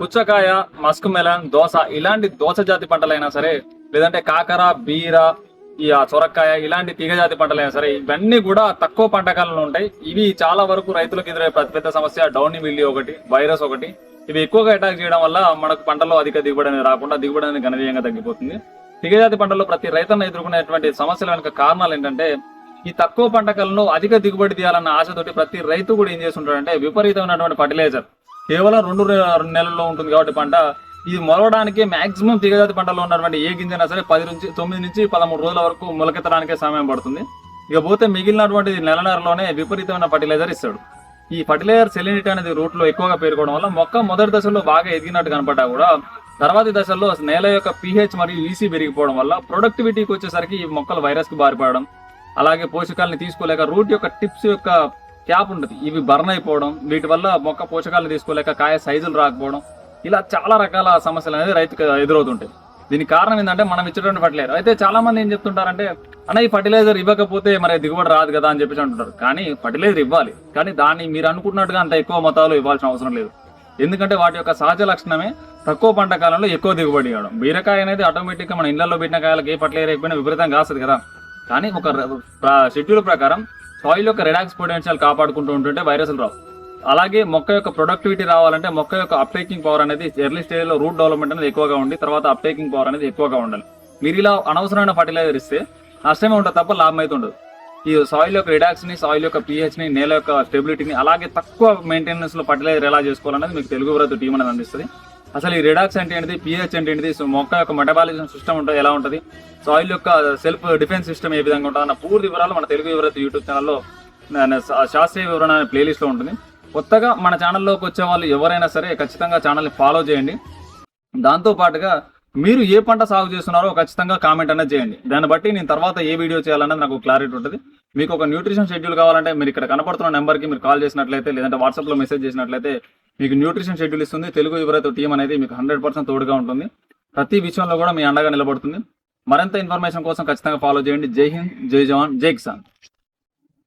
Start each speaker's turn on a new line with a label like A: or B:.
A: పుచ్చకాయ Musk melon dosa ఇలాంటి దోస జాతి పంటలైనా సరే లేదంటే కాకర బీర ఈ సొరకాయ ఇలాంటి తీగ జాతి పంటలైనా సరే ఇవన్నీ కూడా తక్కువ పంట కాలంలో ఉంటాయి. ఇవి చాలా వరకు రైతులకు ఎదురయ్యే పెద్ద సమస్య డౌన్ మిల్లి ఒకటి వైరస్ ఒకటి. ఇవి ఎక్కువగా అటాక్ చేయడం వల్ల మనకు పంటలో అధిక దిగుబడి అనేది రాకుండా దిగుబడి అనేది గణనీయంగా తగ్గిపోతుంది. తీగజాతి పంటల్లో ప్రతి రైతన్న ఎదుర్కొనేటువంటి సమస్యల వెనుక కారణాలు ఏంటంటే ఈ తక్కువ పంట అధిక దిగుబడి తీయాలన్న ఆశతోటి ప్రతి రైతు కూడా ఏం చేస్తుంటాడంటే విపరీతమైనటువంటి ఫర్టిలైజర్. కేవలం రెండు నెలల్లో ఉంటుంది కాబట్టి పంట. ఇది మొలవడానికి మాక్సిమం తీగజాతి పంటలో ఉన్నటువంటి ఏ గింజైనా సరే పది నుంచి తొమ్మిది నుంచి పదమూడు రోజుల వరకు మొలకెత్తడానికే సమయం పడుతుంది. ఇక పోతే మిగిలినటువంటి నెలన్నరలోనే విపరీతమైన ఫర్టిలైజర్ ఇస్తాడు. ఈ ఫర్టిలైజర్ సెలినిటీ అనేది రూట్లో ఎక్కువగా పేరుకోవడం వల్ల మొక్క మొదటి దశలో బాగా ఎదిగినట్టు కనపడ్డా కూడా తర్వాతి దశల్లో నేల యొక్క పీహెచ్ మరియు ఈసీ పెరిగిపోవడం వల్ల ప్రొడక్టివిటీకి వచ్చేసరికి ఈ మొక్కలు వైరస్కి బారిపడడం అలాగే పోషకాలను తీసుకోలేక రూట్ యొక్క టిప్స్ యొక్క క్యాప్ ఉంటుంది ఇవి బర్న్ అయిపోవడం వీటి వల్ల మొక్క పోషకాలను తీసుకోలేక కాయ సైజులు రాకపోవడం ఇలా చాలా రకాల సమస్యలు అనేది రైతుకు ఎదురవుతుంటాయి. దీనికి కారణం ఏంటంటే మనం ఇచ్చేటువంటి ఫర్టిలైజర్ అయితే చాలా మంది ఏం చెప్తుంటారంటే అన్న ఈ ఫర్టిలైజర్ ఇవ్వకపోతే మరి దిగుబడి రాదు కదా అని చెప్పేసి అంటుంటారు. కానీ ఫర్టిలైజర్ ఇవ్వాలి. కానీ దాన్ని మీరు అనుకున్నట్టుగా అంత ఎక్కువ మొత్తాలు ఇవ్వాల్సిన అవసరం లేదు. ఎందుకంటే వాటి యొక్క సహజ లక్షణమే తక్కువ పంట కాలంలో ఎక్కువ దిగుబడి ఇవ్వడం. బీరకాయ అనేది ఆటోమేటిక్గా మన ఇళ్ళలో పెట్టిన కాయలకి ఏ ఫర్టిలైజర్ అయిపోయినా విపరీతంగా కాస్తుంది కదా. కానీ ఒక షెడ్యూల్ ప్రకారం సాయిల్ యొక్క రిడాక్స్ పొటెన్షియల్ కాపాడుకుంటూ ఉంటుంటే వైరస్లు రావు. అలాగే మొక్క యొక్క ప్రొడక్టివిటీ రావాలంటే మొక్క యొక్క అప్టేకింగ్ పవర్ అనేది ఎర్లీ స్టేజ్లో రూట్ డెవలప్మెంట్ అనేది ఎక్కువగా ఉండి తర్వాత అప్టేకింగ్ పవర్ అనేది ఎక్కువగా ఉండాలి. మీరు ఇలా అనవసరమైన ఫర్టిలైజర్ ఇస్తే నష్టమే ఉంటుంది తప్ప లాభం అయితే ఉండదు. ఈ సాయిల్ యొక్క రిడాక్స్ని సాయిల్ యొక్క పిహెచ్ని నేల యొక్క స్టెబిలిటీని అలాగే తక్కువ మెయింటెనెన్స్లో ఫర్టిలైజర్ ఎలా చేసుకోవాలనేది మీకు తెలుగు వ్రత టీం అనేది అందిస్తుంది. అసలు ఈ రిడాక్స్ అంటే ఏంటిది? పిహెచ్ అంటే ఏంటిది? సో మొక్క యొక్క మెటబాలిజం సిస్టమ్ ఉంటుంది ఎలా ఉంటుంది? సాయిల్ యొక్క సెల్ఫ్ డిఫెన్స్ సిస్టమ్ ఏ విధంగా ఉంటుంది అన్న పూర్తి వివరాలు మన తెలుగు వివరత యూట్యూబ్ ఛానల్లో శాస్త్రీయ వివరణ అనే ప్లేలిస్ట్లో ఉంటుంది. కొత్తగా మన ఛానల్లోకి వచ్చే వాళ్ళు ఎవరైనా సరే ఖచ్చితంగా ఛానల్ని ఫాలో చేయండి. దాంతో పాటుగా మీరు ఏ పంట సాగు చేస్తున్నారో ఖచ్చితంగా కామెంట్ అనేది చేయండి. దాన్ని బట్టి నేను తర్వాత ఏ వీడియో చేయాలనేది నాకు క్లారిటీ ఉంటుంది. మీకు ఒక న్యూట్రిషన్ షెడ్యూల్ కావాలంటే మీరు ఇక్కడ కనపడుతున్న నెంబర్కి మీరు కాల్ చేసినట్లయితే లేదంటే వాట్సాప్లో మెసేజ్ చేసినట్లయితే మీకు న్యూట్రిషన్ షెడ్యూల్ ఇస్తుంది. తెలుగు వివరైతే టీం అనేది మీకు హండ్రెడ్ పర్సెంట్ తోడుగా ఉంటుంది. ప్రతి విషయంలో కూడా మీ అండగా నిలబడుతుంది. మరింత ఇన్ఫర్మేషన్ కోసం ఖచ్చితంగా ఫాలో చేయండి. జై హింద్ జై జవాన్ జై కిసాన్.